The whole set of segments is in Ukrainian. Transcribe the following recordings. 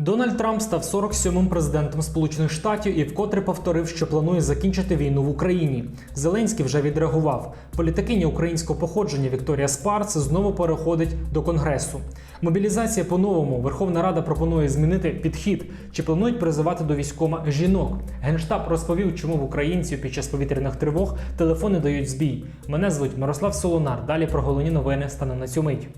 Дональд Трамп став 47-м президентом Сполучених Штатів і вкотре повторив, що планує закінчити війну в Україні. Зеленський вже відреагував. Політикиня українського походження Вікторія Спарц знову переходить до конгресу. Мобілізація по-новому. Верховна Рада пропонує змінити підхід. Чи планують призивати до військома жінок? Генштаб розповів, чому в українців під час повітряних тривог телефони дають збій. Мене звуть Мирослав Солонар. Далі про головні новини стане на цю мить.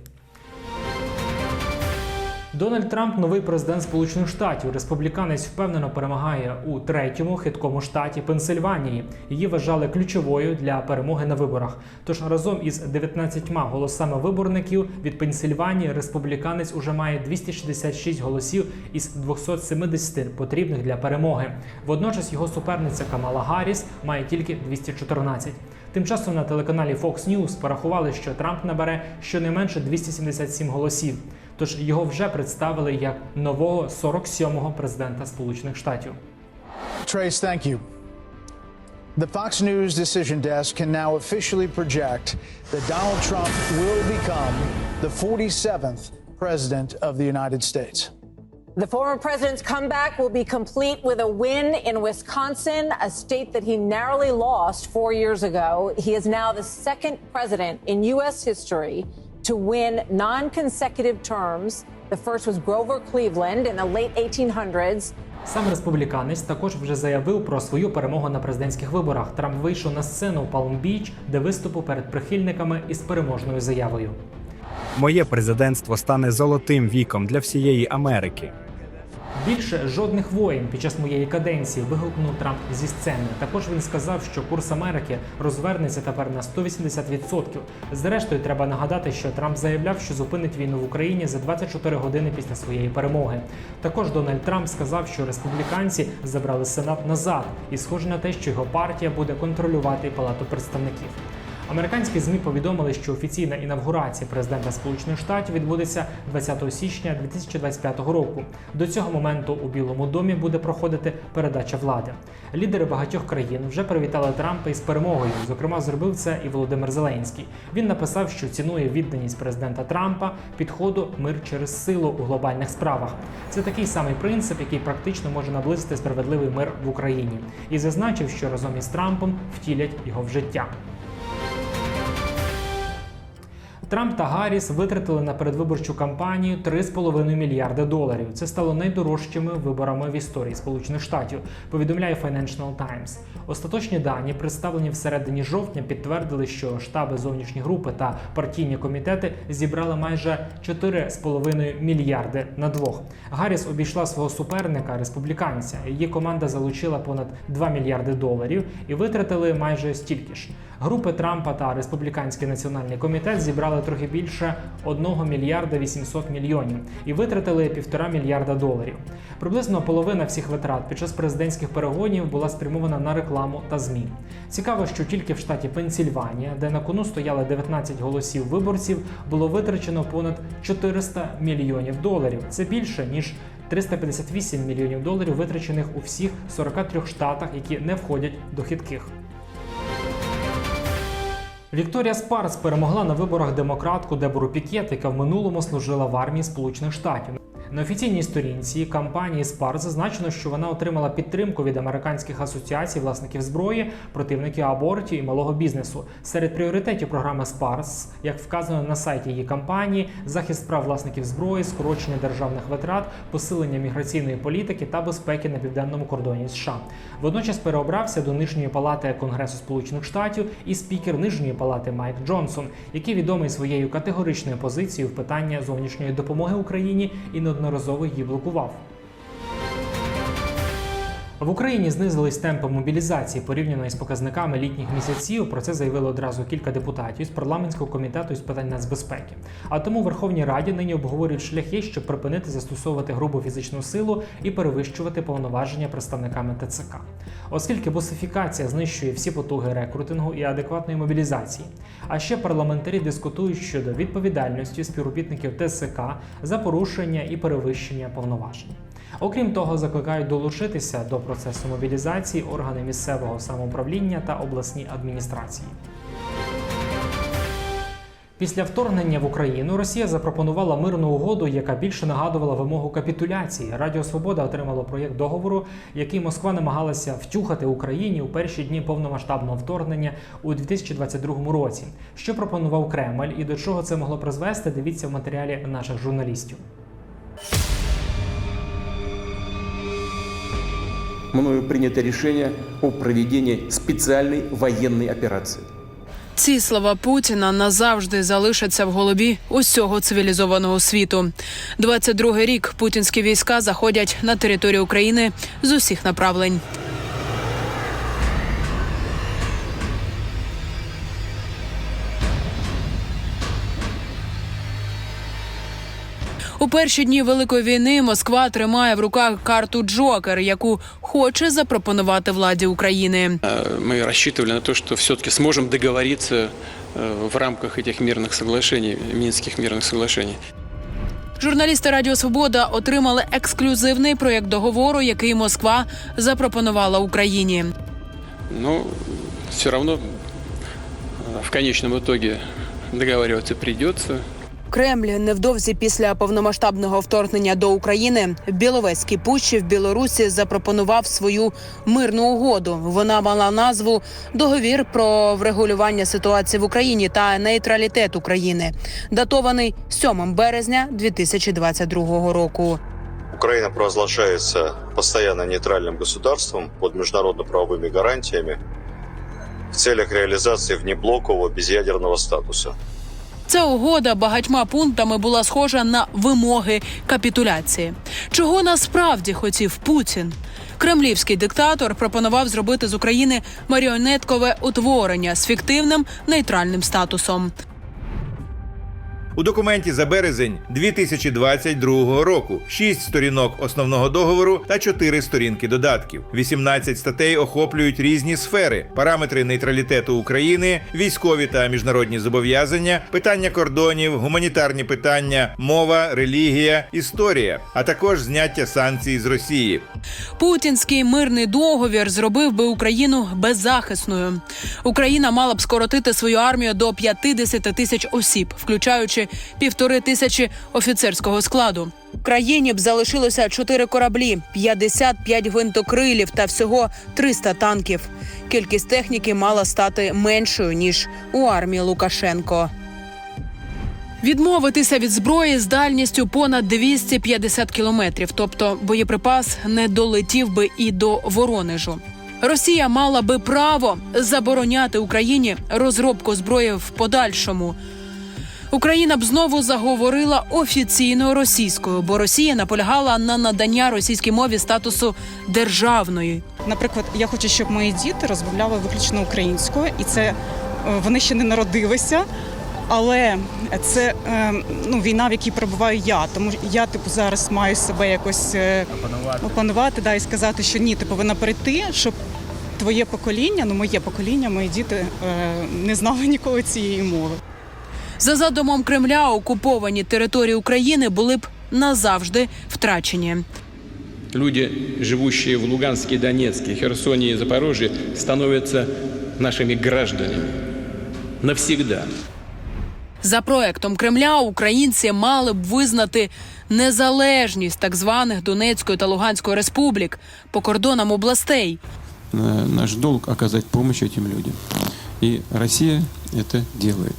Дональд Трамп новий президент Сполучених Штатів. Республіканець впевнено перемагає у третьому хиткому штаті Пенсильванії. Її вважали ключовою для перемоги на виборах. Тож разом із 19 голосами виборників від Пенсильванії республіканець уже має 266 голосів із 270 потрібних для перемоги. Водночас його суперниця Камала Гарріс має тільки 214. Тим часом на телеканалі Fox News порахували, що Трамп набере щонайменше 277 голосів. Тож його вже представили як нового 47-го президента Сполучених Штатів. Trace, thank you. The Fox News decision desk can now officially project that Donald Trump will become the 47th president of the United States. The former president's comeback will be complete with a win in Wisconsin, a state that he narrowly lost four years ago. He is now the second president in U.S. history to win non consecutive terms. The first was Grover Cleveland in the late 1800s. Сам республіканець також вже заявив про свою перемогу на президентських виборах. Трамп вийшов на сцену у Палм-Біч, де виступив перед прихильниками із переможною заявою. Моє президентство стане золотим віком для всієї Америки. Більше жодних воєн під час моєї каденції вигукнув Трамп зі сцени. Також він сказав, що курс Америки розвернеться тепер на 180%. Зрештою, треба нагадати, що Трамп заявляв, що зупинить війну в Україні за 24 години після своєї перемоги. Також Дональд Трамп сказав, що республіканці забрали сенат назад, і схоже на те, що його партія буде контролювати палату представників. Американські змі повідомили, що офіційна інавгурація президента Сполучених Штатів відбудеться 20 січня 2025 року. До цього моменту у Білому домі буде проходити передача влади. Лідери багатьох країн вже привітали Трампа із перемогою. Зокрема, зробив це і Володимир Зеленський. Він написав, що цінує відданість президента Трампа підходу мир через силу у глобальних справах. Це такий самий принцип, який практично може наблизити справедливий мир в Україні, і зазначив, що разом із Трампом втілять його в життя. Трамп та Гарріс витратили на передвиборчу кампанію 3,5 мільярди доларів. Це стало найдорожчими виборами в історії Сполучених Штатів. Повідомляє Financial Times. Остаточні дані, представлені всередині жовтня, підтвердили, що штаби зовнішні групи та партійні комітети зібрали майже 4,5 мільярди на двох. Гарріс обійшла свого суперника, республіканця. Її команда залучила понад 2 мільярди доларів і витратили майже стільки ж. Групи Трампа та республіканський національний комітет зібрали трохи більше 1 мільярда 800 мільйонів і витратили півтора мільярда доларів. Приблизно половина всіх витрат під час президентських перегонів була спрямована на рекламу та змі. Цікаво, що тільки в штаті Пенсільванія, де на кону стояли 19 голосів виборців, було витрачено понад 400 мільйонів доларів. Це більше ніж 358 мільйонів доларів, витрачених у всіх 43 штатах, які не входять до хитких. Вікторія Спарц перемогла на виборах демократку Дебору Пікет, яка в минулому служила в армії Сполучених Штатів. На офіційній сторінці кампанії Спарц зазначено, що вона отримала підтримку від американських асоціацій власників зброї, противників абортів і малого бізнесу. Серед пріоритетів програми Спарц, як вказано на сайті її кампанії, захист прав власників зброї, скорочення державних витрат, посилення міграційної політики та безпеки на південному кордоні США. Водночас переобрався до нижньої палати Конгресу Сполучених Штатів і спікер нижньої палати Майк Джонсон, який відомий своєю категоричною позицією в питання зовнішньої допомоги Україні і неодноразово її блокував. В Україні знизились темпи мобілізації порівняно із показниками літніх місяців. Про це заявили одразу кілька депутатів з парламентського комітету із питань нацбезпеки. А тому Верховній Раді нині обговорюють шляхи, щоб припинити застосовувати грубу фізичну силу і перевищувати повноваження представниками ТЦК, оскільки босифікація знищує всі потуги рекрутингу і адекватної мобілізації. А ще парламентарі дискутують щодо відповідальності співробітників ТСК за порушення і перевищення повноважень. Окрім того, закликають долучитися до процесу мобілізації органи місцевого самоуправління та обласні адміністрації. Після вторгнення в Україну Росія запропонувала мирну угоду, яка більше нагадувала вимогу капітуляції. Радіо Свобода отримало проєкт договору, який Москва намагалася втюхати Україні у перші дні повномасштабного вторгнення у 2022 році. Що пропонував Кремль і до чого це могло призвести? Дивіться в матеріалі наших журналістів. Мною прийнято рішення о проведенні спеціальної воєнної операції. Ці слова Путіна назавжди залишаться в голові усього цивілізованого світу. 22-й рік путінські війська заходять на територію України з усіх направлень. У перші дні великої війни Москва тримає в руках карту Джокер, яку хоче запропонувати владі України. Э, Мы рассчитывали на то, что все-таки сможем договориться э, в рамках этих мирных соглашений, Минских мирных соглашений. Журналісти Радіо Свобода отримали ексклюзивний проєкт договору, який Москва запропонувала Україні. Но все равно э, в конечном итоге договариваться придется. Кремль невдовзі після повномасштабного вторгнення до України в Біловезькій пущі в Білорусі запропонував свою мирну угоду. Вона мала назву Договір про врегулювання ситуації в Україні та нейтралітет України, датований 7 березня 2022 року. Украина провозглашается постоянно нейтральным государством под международно-правовыми гарантиями в целях реализации внеблокового безъядерного статуса. Ця угода багатьма пунктами була схожа на вимоги капітуляції. Чого насправді хотів Путін? Кремлівський диктатор пропонував зробити з України маріонеткове утворення з фіктивним нейтральним статусом. У документі за березень 2022 року 6 сторінок основного договору та 4 сторінки додатків. 18 статей охоплюють різні сфери: параметри нейтралітету України, військові та міжнародні зобов'язання, питання кордонів, гуманітарні питання, мова, релігія, історія, а також зняття санкцій з Росії. Путінський мирний договір зробив би Україну беззахисною. Україна мала б скоротити свою армію до 50 тисяч осіб, включаючи півтори тисячі офіцерського складу. В країні б залишилося чотири кораблі, 55 гвинтокрилів та всього 300 танків. Кількість техніки мала стати меншою ніж у армії Лукашенко. Відмовитися від зброї з дальністю понад 250 кілометрів, тобто боєприпас не долетів би і до Воронежу. Росія мала би право забороняти Україні розробку зброї в подальшому. Україна б знову заговорила офіційною російською, бо Росія наполягала на надання російській мові статусу державної. Наприклад, я хочу, щоб мої діти розмовляли виключно українською, і це е, вони ще не народилися. Але це е, ну, війна, в якій перебуваю я. Тому я типу зараз маю себе якось е, опанувати да, і сказати, що ні, ти повинна перейти, щоб твоє покоління, ну моє покоління, мої діти е, не знали ніколи цієї мови. За задумом Кремля окуповані території України були б назавжди втрачені. Люди, живущие в Луганске, Донецке, Херсоне и Запорожье, становятся нашими гражданами. Навсегда. За проектом Кремля українці мали б визнати незалежність так званих Донецької та Луганської республік по кордонам областей. Э, Наш долг оказать помощь этим людям. И Россия это делает.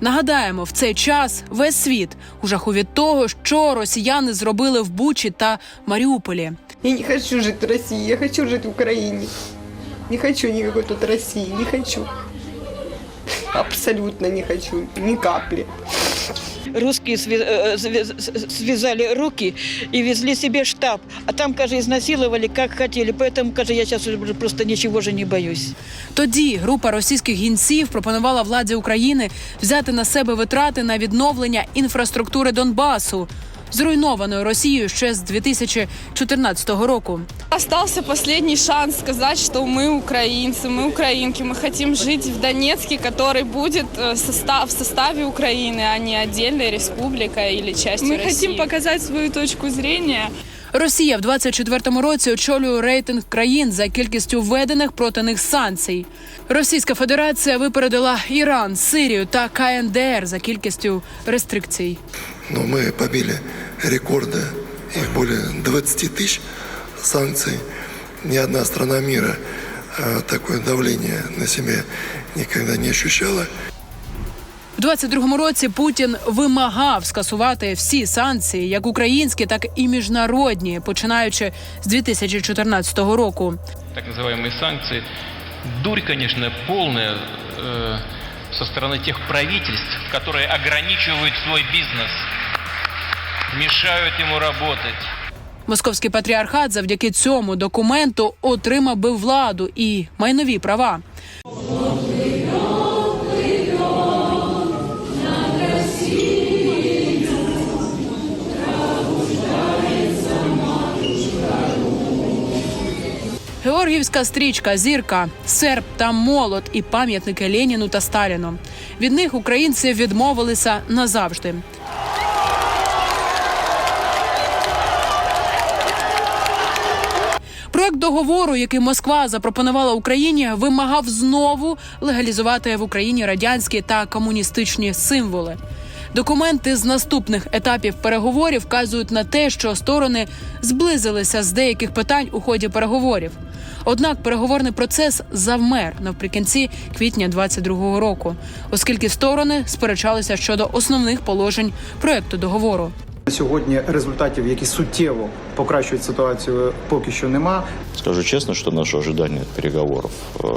Нагадаємо, в цей час весь світ у жаху від того, що росіяни зробили в Бучі та Маріуполі. Я не хочу жити в Росії, я хочу жити в Україні. Не хочу ніякої тут Росії, не хочу. Абсолютно не хочу, ні капли. Русские сви- э, связали руки и везли себе штаб. А там, каже, изнасиловали, как хотели. Поэтому, каже, я сейчас просто ничего же не боюсь. Тоді група російських гінців пропонувала владі України взяти на себе витрати на відновлення інфраструктури Донбасу, зруйнованої Росією ще з 2014 року. Остался последний шанс сказать, что мы украинцы, мы украинки, мы хотим жить в Донецке, который будет э, состав, в составе Украины, а не отдельной республикой или частью Мы России. хотим показать свою точку зрения. Росія в 24-му році очолює рейтинг країн за кількістю введених проти них санкцій. Російська Федерація випередила Іран, Сирію та КНДР за кількістю рестрикцій. Но мы побили рекорды, их более 20 тысяч санкций. Ни одна страна мира э, такое давление на себя никогда не ощущала. У 22-му році Путін вимагав скасувати всі санкції, як українські, так і міжнародні, починаючи з 2014 року. так называемые санкции. Дурь, конечно, полная э, со стороны тех правительств, которые ограничивают свой бизнес, мешают ему работать. Московський патріархат завдяки цьому документу отримав би владу і майнові права. Георгіївська стрічка, зірка, серп та молот і пам'ятники Леніну та Сталіну. Від них українці відмовилися назавжди. Проект договору, який Москва запропонувала Україні, вимагав знову легалізувати в Україні радянські та комуністичні символи. Документи з наступних етапів переговорів вказують на те, що сторони зблизилися з деяких питань у ході переговорів. Однак переговорний процес завмер наприкінці квітня 22-го року, оскільки сторони сперечалися щодо основних положень проекту договору. Сьогодні результатів, які суттєво покращують ситуацію, поки що нема. Скажу честно, что наши ожидания от переговоров э,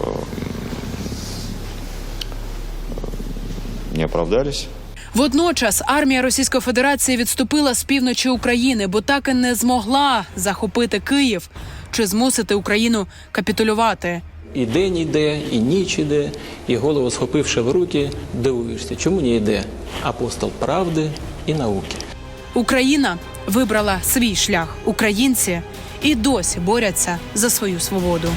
не оправдались. Водночас армія Російської Федерації відступила з півночі України, бо так і не змогла захопити Київ чи змусити Україну капітулювати. І день іде, і ніч іде, і голову схопивши в руки, дивуєшся, чому не йде апостол правди і науки. Україна вибрала свій шлях. Українці і досі борються за свою свободу.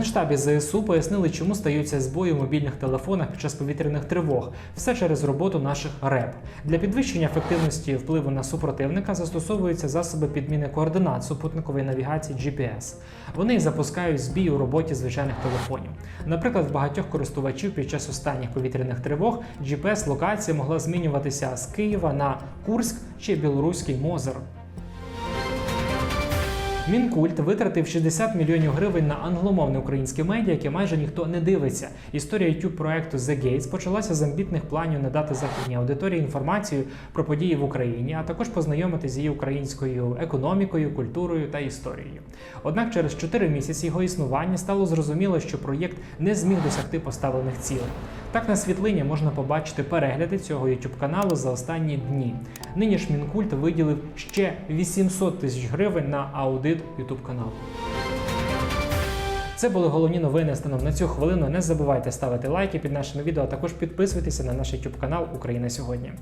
Генштабі ЗСУ пояснили, чому стаються збої у мобільних телефонах під час повітряних тривог. Все через роботу наших РЕП. Для підвищення ефективності впливу на супротивника застосовуються засоби підміни координат супутникової навігації GPS. Вони запускають збій у роботі звичайних телефонів. Наприклад, в багатьох користувачів під час останніх повітряних тривог GPS-локація могла змінюватися з Києва на Курськ чи білоруський Мозер. Мінкульт витратив 60 мільйонів гривень на англомовне українське медіа, яке майже ніхто не дивиться. Історія youtube проекту The Gates почалася з амбітних планів надати західній аудиторії інформацію про події в Україні, а також познайомити з її українською економікою, культурою та історією. Однак через 4 місяці його існування стало зрозуміло, що проєкт не зміг досягти поставлених цілей. Так на світлині можна побачити перегляди цього youtube каналу за останні дні. Нині ж Мінкульт виділив ще 800 тисяч гривень на аудит youtube каналу. Це були головні новини станом на цю хвилину. Не забувайте ставити лайки під нашими відео, а також підписуйтеся на наш YouTube канал Україна сьогодні.